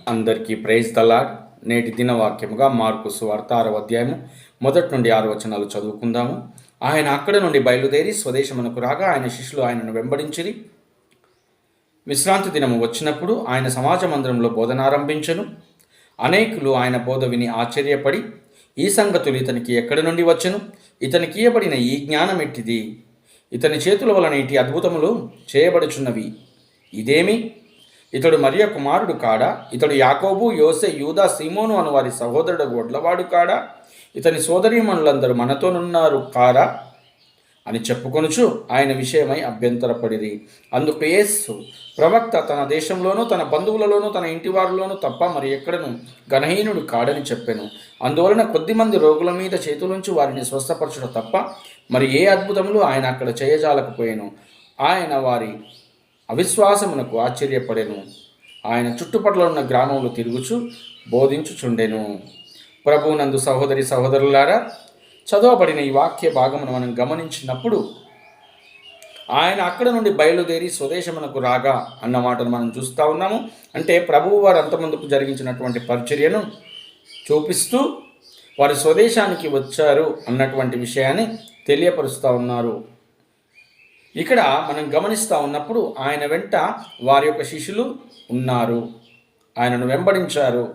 అందరికీ ప్రైజ్ తలాడ్ నేటి దిన వాక్యముగా మార్కు సువార్త ఆరవ అధ్యాయము. మొదటి నుండి ఆరు వచనాలు చదువుకుందాము. ఆయన అక్కడ నుండి బయలుదేరి స్వదేశమునకు రాగా ఆయన శిష్యులు ఆయనను వెంబడించిరి. విశ్రాంతి దినము వచ్చినప్పుడు ఆయన సమాజ మందిరంలో బోధనారంభించను అనేకులు ఆయన బోధ విని ఆశ్చర్యపడి ఈ సంగతులు ఇతనికి ఎక్కడి నుండి వచ్చను? ఇతనికి ఇయ్యబడిన ఈ జ్ఞానం ఎట్టిది? ఇతని చేతుల వలన ఇటు అద్భుతములు చేయబడుచున్నవి. ఇదేమి? ఇతడు మరియ కుమారుడు కాడా? ఇతడు యాకోబు యోసే యూదా సీమోను అను వారి సహోదరుడు గొడ్లవాడు కాడా? ఇతని సోదరీమణులందరూ మనతోనున్నారు కారా? అని చెప్పుకొనుచు ఆయన విషయమై అభ్యంతరపడిరి. అందుకు యేస్సు ప్రవక్త తన దేశంలోనూ తన బంధువులలోనూ తన ఇంటి వారిలోనూ తప్ప మరి ఎక్కడను గణహీనుడు కాడని చెప్పాను. అందువలన కొద్దిమంది రోగుల మీద చేతులుంచి వారిని స్వస్థపరచడం తప్ప మరి ఏ అద్భుతములు ఆయన అక్కడ చేయజాలకపోయాను? ఆయన వారి అవిశ్వాసమునకు ఆశ్చర్యపడెను. ఆయన చుట్టుపట్ల ఉన్న గ్రామంలో తిరుగుచు బోధించుచుండెను. ప్రభువునందు సహోదరి సహోదరులారా చదవబడిన ఈ వాక్య భాగమును మనం గమనించినప్పుడు ఆయన అక్కడ నుండి బయలుదేరి స్వదేశమునకు రాగా అన్న మాటను మనం చూస్తూ ఉన్నాము. అంటే ప్రభువు వారు అంతమందుకు జరిగించినటువంటి పరిచర్యను చూపిస్తూ వారి స్వదేశానికి వచ్చారు అన్నటువంటి విషయాన్ని తెలియపరుస్తూ ఉన్నారు. ఇక్కడ మనం గమనిస్తూ ఉన్నప్పుడు ఆయన వెంట వారి యొక్క శిష్యులు ఉన్నారు. ఆయనను వెంబడించారు.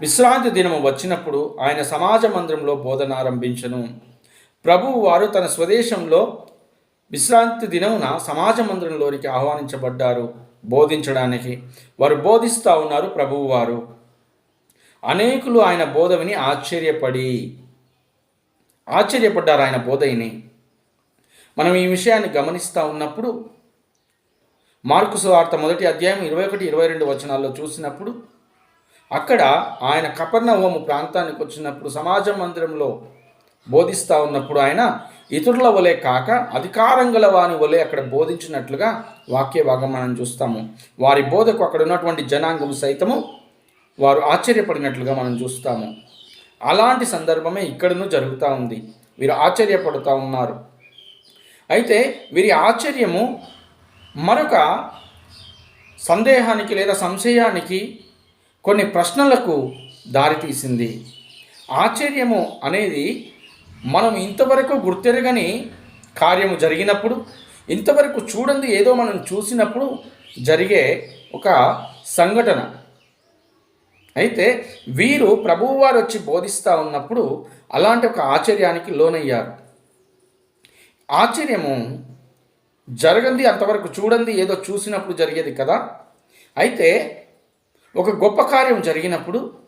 విశ్రాంతి దినము వచ్చినప్పుడు ఆయన సమాజ మందిరంలో బోధన ఆరంభించను ప్రభువు వారు తన స్వదేశంలో విశ్రాంతి దినమున సమాజ మందిరంలోనికి ఆహ్వానించబడ్డారు. బోధించడానికి వారు బోధిస్తూ ఉన్నారు ప్రభువు వారు. అనేకులు ఆయన బోధవిని ఆశ్చర్యపడి ఆశ్చర్యపడ్డారు ఆయన బోధయిని మనం ఈ విషయాన్ని గమనిస్తూ ఉన్నప్పుడు మార్కు సువార్త మొదటి అధ్యాయం ఇరవై ఒకటి ఇరవై రెండు వచనాల్లో చూసినప్పుడు అక్కడ ఆయన కపర్ణవము ప్రాంతానికి వచ్చినప్పుడు సమాజ మందిరంలో బోధిస్తూ ఉన్నప్పుడు ఆయన ఇతరుల వలె కాక అధికారం గల వాని వలె అక్కడ బోధించినట్లుగా వాక్య భాగం మనం చూస్తాము. వారి బోధకు అక్కడ ఉన్నటువంటి జనాంగం సైతము వారు ఆశ్చర్యపడినట్లుగా మనం చూస్తాము. అలాంటి సందర్భమే ఇక్కడను జరుగుతూ ఉంది. వీరు ఆశ్చర్యపడుతూ ఉన్నారు. అయితే వీరి ఆశ్చర్యము మరొక సందేహానికి లేదా సంశయానికి కొన్ని ప్రశ్నలకు దారితీసింది ఆశ్చర్యము అనేది మనం ఇంతవరకు గుర్తెరగని కార్యము జరిగినప్పుడు ఇంతవరకు చూడండి ఏదో మనం చూసినప్పుడు జరిగే ఒక సంఘటన. అయితే వీరు ప్రభువువారు వచ్చి బోధిస్తూ ఉన్నప్పుడు అలాంటి ఒక ఆశ్చర్యానికి లోనయ్యారు. ఆశ్చర్యము. జరగంది అంతవరకు చూడండి ఏదో చూసినప్పుడు జరిగేది కదా. అయితే ఒక గొప్ప కార్యం జరిగినప్పుడు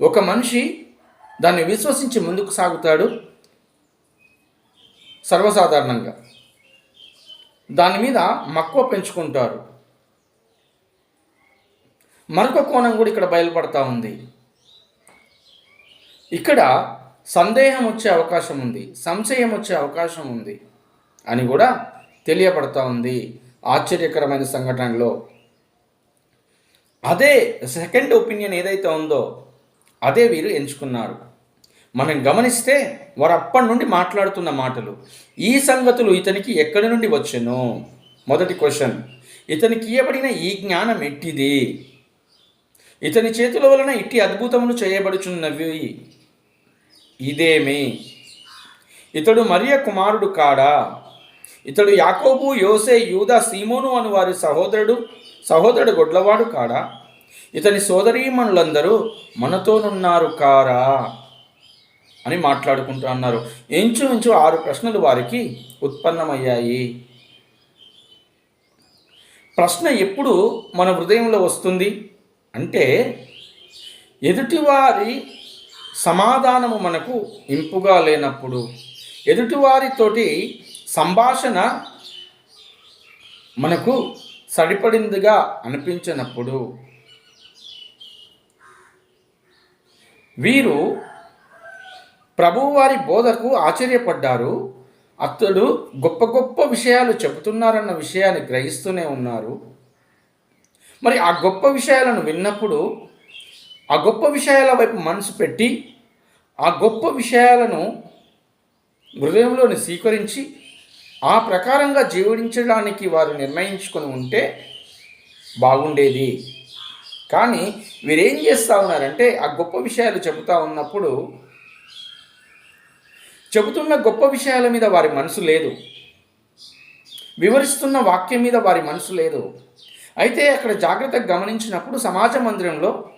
ఒక మనిషి దాన్ని విశ్వసించి ముందుకు సాగుతాడు సర్వసాధారణంగా. దాని మీద మక్కువ పెంచుకుంటారు. మరొక కోణం కూడా ఇక్కడ బయలుపడతా ఉంది. ఇక్కడ సందేహం వచ్చే అవకాశం ఉంది సంశయం వచ్చే అవకాశం ఉంది. అని కూడా తెలియబడతా ఉంది. ఆశ్చర్యకరమైన సంఘటనలో. అదే సెకండ్ ఒపీనియన్ ఏదైతే ఉందో అదే వీరు ఎంచుకున్నారు. మనం గమనిస్తే వారు అప్పటి నుండి మాట్లాడుతున్న మాటలు. ఈ సంగతులు ఇతనికి ఎక్కడి నుండి వచ్చెను? మొదటి క్వశ్చన్. ఇతనికి ఇవ్వబడిన ఈ జ్ఞానం ఎట్టిది? ఇతని చేతుల వలన ఇట్టి అద్భుతములు చేయబడుచున్నవి ఇదేమి? ఇతడు మరియ కుమారుడు కాడా? ఇతడు యాకోబు యోసే యూదా సీమోను అను వారి సహోదరుడు సహోదరుడు గొడ్లవాడు కాడా? ఇతని సోదరీమణులందరూ మనతోనున్నారు కారా? అని మాట్లాడుకుంటూ అన్నారు. ఇంచుమించు ఆరు ప్రశ్నలు వారికి ఉత్పన్నమయ్యాయి. ప్రశ్న ఎప్పుడు మన హృదయంలో వస్తుంది? అంటే ఎదుటివారి సమాధానము మనకు ఇంపుగా లేనప్పుడు ఎదుటివారితోటి సంభాషణ మనకు సరిపడిందిగా అనిపించినప్పుడు వీరు ప్రభువారి బోధకు ఆశ్చర్యపడ్డారు. అతడు గొప్ప గొప్ప విషయాలు చెబుతున్నారన్న విషయాన్ని గ్రహిస్తూనే ఉన్నారు. మరి ఆ గొప్ప విషయాలను విన్నప్పుడు ఆ గొప్ప విషయాల వైపు మనసు పెట్టి ఆ గొప్ప విషయాలను హృదయంలోని స్వీకరించి ఆ ప్రకారంగా జీవించడానికి వారు నిర్ణయించుకొని ఉంటే బాగుండేది. కానీ వీరేం చేస్తూ ఉన్నారంటే ఆ గొప్ప విషయాలు చెబుతూ ఉన్నప్పుడు చెబుతున్న గొప్ప విషయాల మీద వారి మనసు లేదు. వివరిస్తున్న వాక్యం మీద వారి మనసు లేదు. అయితే అక్కడ జాగ్రత్తగా గమనించినప్పుడు సమాజ మందిరంలో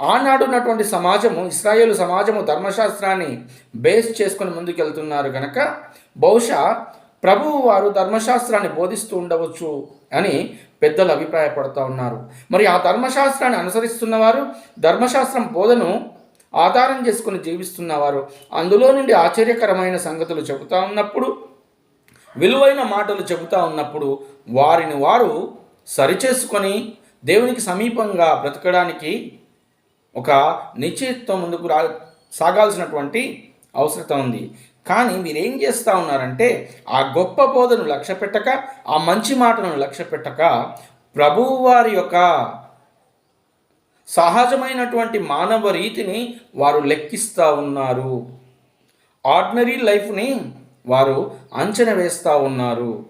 ఆనాడు ఉన్నటువంటి సమాజము ఇస్రాయేల్ సమాజము ధర్మశాస్త్రాన్ని బేస్ చేసుకొని ముందుకెళ్తున్నారు కనుక బహుశా ప్రభువు వారు ధర్మశాస్త్రాన్ని బోధిస్తూ ఉండవచ్చు అని పెద్దలు అభిప్రాయపడుతూ ఉన్నారు. మరి ఆ ధర్మశాస్త్రాన్ని అనుసరిస్తున్నవారు ధర్మశాస్త్రం బోధను ఆధారం చేసుకుని జీవిస్తున్నవారు అందులో నుండి ఆశ్చర్యకరమైన సంగతులు చెబుతా ఉన్నప్పుడు విలువైన మాటలు చెబుతా ఉన్నప్పుడు వారిని వారు సరిచేసుకొని దేవునికి సమీపంగా బ్రతకడానికి ఒక నిశ్చిత్వం ముందుకు రా సాగాల్సినటువంటి అవసరత ఉంది. కానీ మీరేం చేస్తూ ఉన్నారంటే ఆ గొప్ప బోధను లక్ష్య పెట్టక ఆ మంచి మాటను లక్ష్య పెట్టక ప్రభువు వారి యొక్క సహజమైనటువంటి మానవ రీతిని వారు లెక్కిస్తూ ఉన్నారు. ఆర్డినరీ లైఫ్ని వారు అంచనా వేస్తూ ఉన్నారు.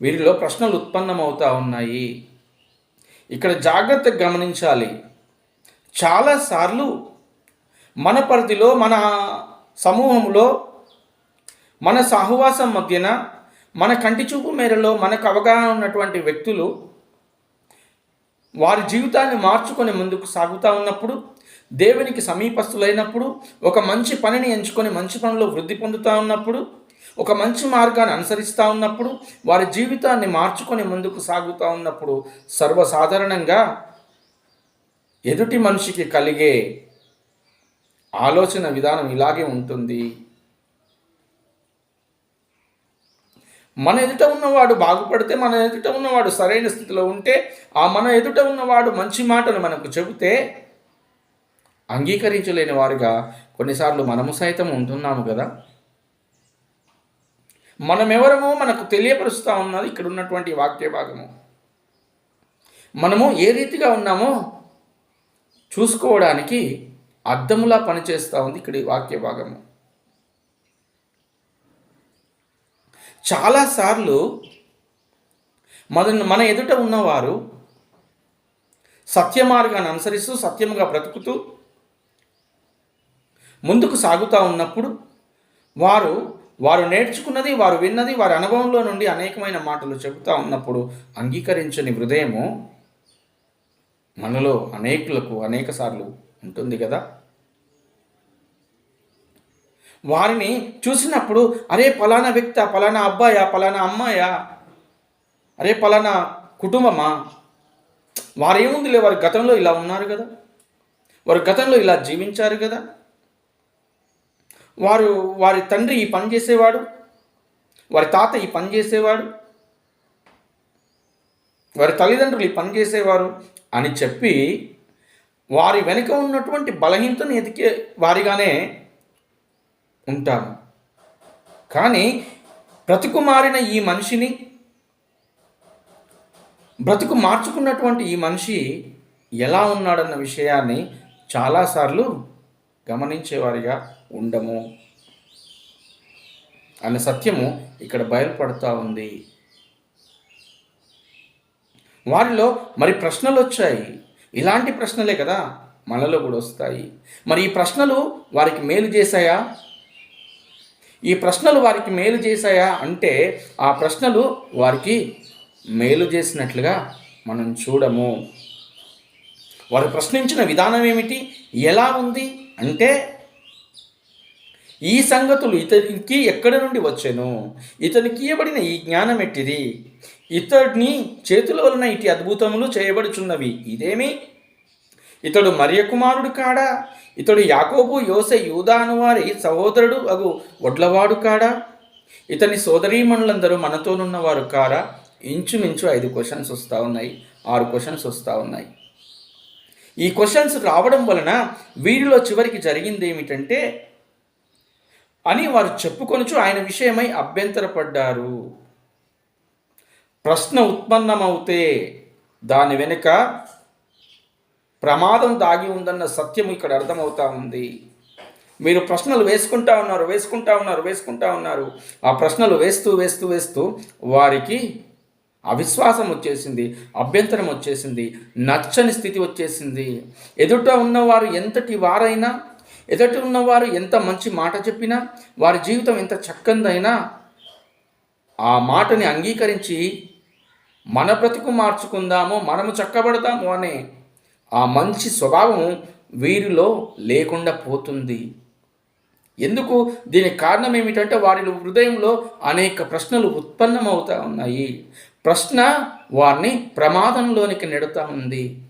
వీరిలో ప్రశ్నలు ఉత్పన్నమవుతూ ఉన్నాయి. ఇక్కడ జాగ్రత్తగా గమనించాలి. చాలాసార్లు మన పరిధిలో మన సమూహంలో మన సహవాసం మధ్యన మన కంటి చూపు మేరలో మనకు అవగాహన ఉన్నటువంటి వ్యక్తులు వారి జీవితాన్ని మార్చుకొని ముందుకు సాగుతూ ఉన్నప్పుడు దేవునికి సమీపస్తులైనప్పుడు ఒక మంచి పనిని ఎంచుకొని మంచి పనిలో వృద్ధి పొందుతూ ఉన్నప్పుడు ఒక మంచి మార్గాన్ని అనుసరిస్తూ ఉన్నప్పుడు వారి జీవితాన్ని మార్చుకొని ముందుకు సాగుతూ ఉన్నప్పుడు సర్వసాధారణంగా ఎదుటి మనిషికి కలిగే ఆలోచన విధానం ఇలాగే ఉంటుంది. మన ఎదుట ఉన్నవాడు బాగుపడితే మన ఎదుట ఉన్నవాడు సరైన స్థితిలో ఉంటే ఆ మన ఎదుట ఉన్నవాడు మంచి మాటలు మనకు చెబితే అంగీకరించలేని వారుగా కొన్నిసార్లు మనము సైతం ఉంటున్నాము కదా. మనమెవరమో మనకు తెలియపరుస్తూ ఉన్నది ఇక్కడ ఉన్నటువంటి వాక్య భాగము. మనము ఏ రీతిగా ఉన్నామో చూసుకోవడానికి అద్దములా పనిచేస్తూ ఉంది ఇక్కడ ఈ వాక్య భాగము. చాలాసార్లు మన మన ఎదుట ఉన్నవారు సత్య మార్గాన్ని అనుసరిస్తూ సత్యముగా బ్రతుకుతూ ముందుకు సాగుతూ ఉన్నప్పుడు వారు వారు నేర్చుకున్నది వారు విన్నది వారి అనుభవంలో నుండి అనేకమైన మాటలు చెబుతూ ఉన్నప్పుడు అంగీకరించని హృదయము మనలో అనేకులకు అనేక సార్లు ఉంటుంది కదా? వారిని చూసినప్పుడు అరే పలానా వ్యక్తి పలానా అబ్బాయా పలానా అమ్మాయా అరే పలానా కుటుంబమా? వారు ఏముందిలే వారి గతంలో ఇలా ఉన్నారు కదా? వారు గతంలో ఇలా జీవించారు కదా? వారు వారి తండ్రి ఈ పని చేసేవాడు? వారి తాత ఈ పని చేసేవాడు? వారి తల్లిదండ్రులు ఈ పని చేసేవారు? అని చెప్పి వారి వెనుక ఉన్నటువంటి బలహీనతను ఎదికే వారిగానే ఉంటారు కానీ బ్రతుకు మారిన ఈ మనిషిని బ్రతుకు మార్చుకున్నటువంటి ఈ మనిషి ఎలా ఉన్నాడన్న విషయాన్ని చాలాసార్లు గమనించేవారిగా ఉండము. అనే సత్యము ఇక్కడ బయలుపడుతూ ఉంది. వారిలో మరి ప్రశ్నలు వచ్చాయి ఇలాంటి ప్రశ్నలే కదా మనలో కూడా వస్తాయి. మరి ఈ ప్రశ్నలు వారికి మేలు చేశాయా? ఈ ప్రశ్నలు వారికి మేలు చేశాయా అంటే ఆ ప్రశ్నలు వారికి మేలు చేసినట్లుగా మనం చూడము. వారు ప్రశ్నించిన విధానం ఏమిటి? ఎలా ఉంది? అంటే ఈ సంగతులు ఇతనికి ఎక్కడి నుండి వచ్చెను? ఇతనికి ఇవ్వబడిన ఈ జ్ఞానం ఎట్టిది? ఇతడిని చేతుల వలన ఇటు అద్భుతములు చేయబడుచున్నవి ఇదేమి? ఇతడు మరియ కుమారుడు కాడా? ఇతడు యాకోబు యోసె యూదాను వారి సహోదరుడు అగు వడ్లవాడు కాడా? ఇతని సోదరీమణులందరూ మనతోనున్నవారు కారా? ఇంచుమించు ఐదు క్వశ్చన్స్ వస్తూ ఉన్నాయి ఆరు క్వశ్చన్స్ వస్తూ ఉన్నాయి. ఈ క్వశ్చన్స్ రావడం వలన వీరిలో చివరికి జరిగింది ఏమిటంటే అని వారు చెప్పుకొనుచు ఆయన విషయమై అభ్యంతరపడ్డారు. ప్రశ్న ఉత్పన్నమవుతే దాని వెనుక ప్రమాదం దాగి ఉందన్న సత్యం ఇక్కడ అర్థమవుతా ఉంది. మీరు ప్రశ్నలు వేసుకుంటా ఉన్నారు వేసుకుంటా ఉన్నారు వేసుకుంటా ఉన్నారు. ఆ ప్రశ్నలు వేస్తూ వేస్తూ వేస్తూ వారికి అవిశ్వాసం వచ్చేసింది అభ్యంతరం వచ్చేసింది నచ్చని స్థితి వచ్చేసింది. ఎదుట ఉన్నవారు ఎంతటి వారైనా ఎదుట ఉన్నవారు ఎంత మంచి మాట చెప్పినా వారి జీవితం ఎంత చక్కందైనా ఆ మాటని అంగీకరించి మన బ్రతుకు మార్చుకుందాము మనము చక్కబడదాము అనే ఆ మంచి స్వభావం వీరిలో లేకుండా పోతుంది. ఎందుకు? దీనికి కారణం ఏమిటంటే వారి హృదయంలో అనేక ప్రశ్నలు ఉత్పన్నమవుతా ఉన్నాయి. ప్రశ్న వారిని ప్రమాదంలోనికి నెడుతూ ఉంది.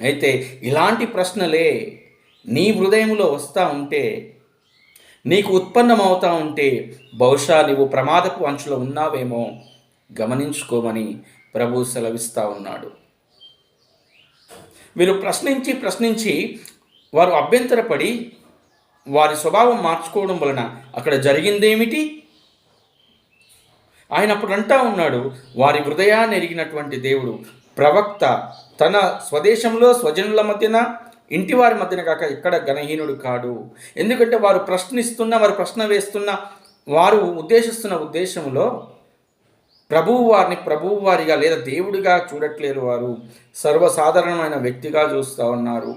అయితే ఇలాంటి ప్రశ్నలే నీ హృదయంలో వస్తూ ఉంటే నీకు ఉత్పన్నమవుతా ఉంటే బహుశా నీవు ప్రమాదపు అంచులో ఉన్నావేమో గమనించుకోమని ప్రభు సెలవిస్తూ ఉన్నాడు. వీరు ప్రశ్నించి ప్రశ్నించి వారు అభ్యంతరపడి వారి స్వభావం మార్చుకోవడం వలన అక్కడ జరిగిందేమిటి? ఆయన అప్పుడు అంటా ఉన్నాడు వారి హృదయాన్ని ఎరిగినటువంటి దేవుడు ప్రవక్త తన స్వదేశంలో స్వజనుల మధ్యన ఇంటి వారి మధ్యన కాక ఇక్కడ గణహీనుడు కాడు. ఎందుకంటే వారు ప్రశ్నిస్తున్న వారు ప్రశ్న వేస్తున్న వారు ఉద్దేశిస్తున్న ఉద్దేశంలో ప్రభువు వారిని ప్రభువు వారిగా లేదా దేవుడిగా చూడట్లేరు వారు. సర్వసాధారణమైన వ్యక్తిగా చూస్తూ ఉన్నారు.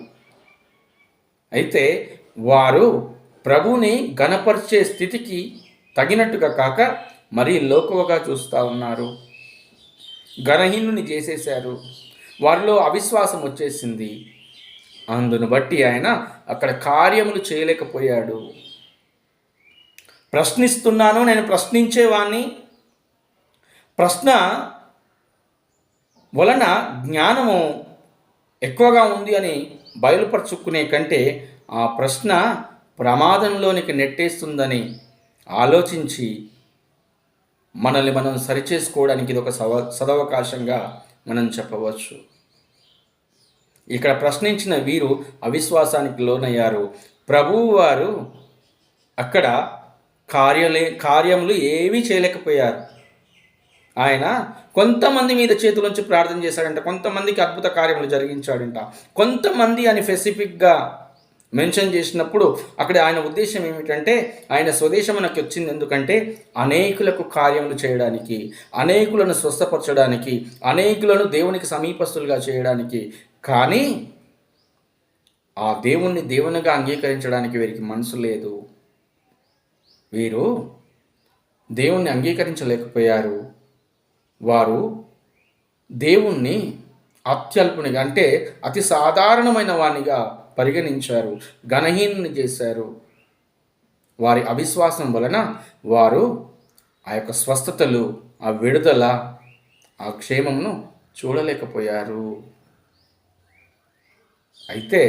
అయితే వారు ప్రభుని గణపరిచే స్థితికి తగినట్టుగా కాక మరీ లోకువగా చూస్తూ ఉన్నారు. గణహీనుని చేసేశారు. వారిలో అవిశ్వాసం వచ్చేసింది. అందును బట్టి ఆయన అక్కడ కార్యములు చేయలేకపోయాడు. ప్రశ్నిస్తున్నాను నేను ప్రశ్నించేవాణ్ణి. ప్రశ్న వలన జ్ఞానము ఎక్కువగా ఉంది అని బయలుపరుచుకునే కంటే ఆ ప్రశ్న ప్రమాదంలోనికి నెట్టేస్తుందని ఆలోచించి మనల్ని మనం సరిచేసుకోవడానికి ఇది ఒక సవ సదవకాశంగా మనం చెప్పవచ్చు. ఇక్కడ ప్రశ్నించిన వీరు అవిశ్వాసానికి లోనయ్యారు. ప్రభువు వారు అక్కడ కార్యలే కార్యములు ఏమీ చేయలేకపోయారు. ఆయన కొంతమంది మీద చేతులుంచి ప్రార్థన చేశాడంట కొంతమందికి అద్భుత కార్యములు జరిగించాడంట. కొంతమంది అని స్పెసిఫిక్గా మెన్షన్ చేసినప్పుడు అక్కడ ఆయన ఉద్దేశం ఏమిటంటే ఆయన స్వదేశం మనకు వచ్చింది ఎందుకంటే అనేకులకు కార్యములు చేయడానికి అనేకులను స్వస్థపరచడానికి అనేకులను దేవునికి సమీపస్తులుగా చేయడానికి కానీ ఆ దేవుణ్ణి దేవునిగా అంగీకరించడానికి వీరికి మనసు లేదు. వీరు దేవుణ్ణి అంగీకరించలేకపోయారు. వారు దేవుణ్ణి అత్యల్పునిగా అంటే అతి సాధారణమైన వాణిగా పరిగణించారు గణహీనని చేశారు. వారి అవిశ్వాసం వలన వారు ఆ యొక్క స్వస్థతలు ఆ విడుదల ఆ క్షేమమును చూడలేకపోయారు. అయితే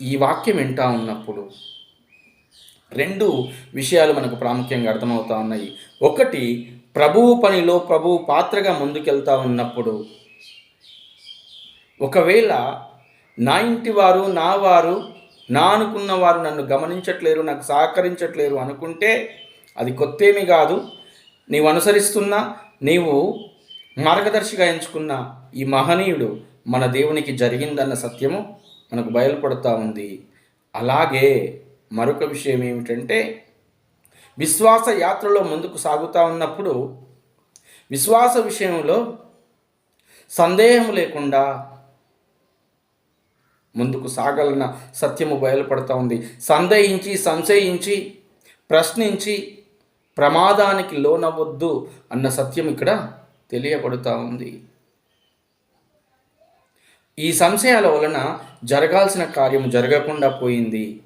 ఈ వాక్యం వింటా ఉన్నప్పుడు రెండు విషయాలు మనకు ప్రాముఖ్యంగా అర్థమవుతా ఉన్నాయి. ఒకటి ప్రభువు పనిలో ప్రభువు పాత్రగా ముందుకెళ్తా ఉన్నప్పుడు ఒకవేళ నా ఇంటి వారు నా వారు నా అనుకున్న వారు నన్ను గమనించట్లేరు నాకు సహకరించట్లేరు అనుకుంటే అది కొత్తేమీ కాదు. నీవు అనుసరిస్తున్న నీవు మార్గదర్శిగా ఎంచుకున్న ఈ మహనీయుడు మన దేవునికి జరిగిందన్న సత్యము మనకు బయలుపడుతూ ఉంది. అలాగే మరొక విషయం ఏమిటంటే విశ్వాస యాత్రలో ముందుకు సాగుతూ ఉన్నప్పుడు విశ్వాస విషయంలో సందేహం లేకుండా ముందుకు సాగలన సత్యము బయలుపడుతూ ఉంది. సందేహించి సంశయించి ప్రశ్నించి ప్రమాదానికి లోనవద్దు అన్న సత్యం ఇక్కడ తెలియబడుతూ ఉంది. ఈ సంశయాల వలన జరగాల్సిన కార్యము జరగకుండా పోయింది.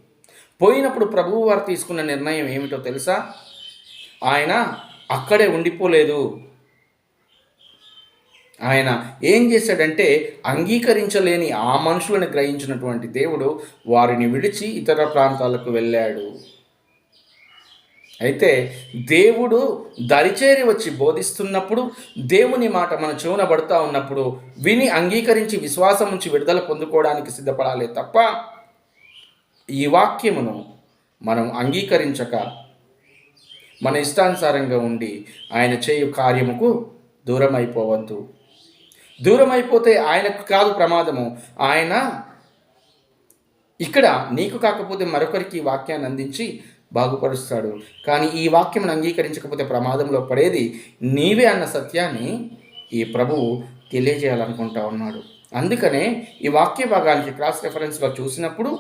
పోయినప్పుడు ప్రభువు వారు తీసుకున్న నిర్ణయం ఏమిటో తెలుసా? ఆయన అక్కడే ఉండిపోలేదు. ఆయన ఏం చేశాడంటే అంగీకరించలేని ఆ మనుషులను గ్రహించినటువంటి దేవుడు వారిని విడిచి ఇతర ప్రాంతాలకు వెళ్ళాడు. అయితే దేవుడు దరిచేరి వచ్చి బోధిస్తున్నప్పుడు దేవుని మాట మన చెవున పడుతూ ఉన్నప్పుడు విని అంగీకరించి విశ్వాసం నుంచి విడుదల పొందుకోవడానికి సిద్ధపడాలి తప్ప ఈ వాక్యమును మనం అంగీకరించక మన ఇష్టానుసారంగా ఉండి ఆయన చేయు కార్యముకు దూరం అయిపోవద్దు దూరం అయిపోతే ఆయనకు కాదు ప్రమాదము. ఆయన ఇక్కడ నీకు కాకపోతే మరొకరికి వాక్యాన్ని అందించి బాగుపరుస్తాడు. కానీ ఈ వాక్యం అంగీకరించకపోతే ప్రమాదంలో పడేది నీవే అన్న సత్యాన్ని ఈ ప్రభువు తెలియజేయాలనుకుంటా ఉన్నాడు. అందుకనే ఈ వాక్య భాగానికి క్రాస్ రెఫరెన్స్గా చూసినప్పుడు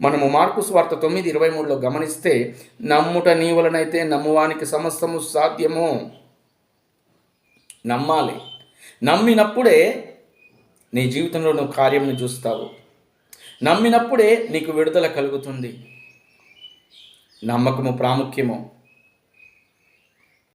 మనము మార్కు స్వార్త తొమ్మిది ఇరవై మూడులో గమనిస్తే నమ్ముట నీ వలనైతే నమ్మువానికి సమస్తము సాధ్యము. నమ్మాలి. నమ్మినప్పుడే నీ జీవితంలో నువ్వు కార్యంను చూస్తావు. నమ్మినప్పుడే నీకు విడుదల కలుగుతుంది. నమ్మకము ప్రాముఖ్యము.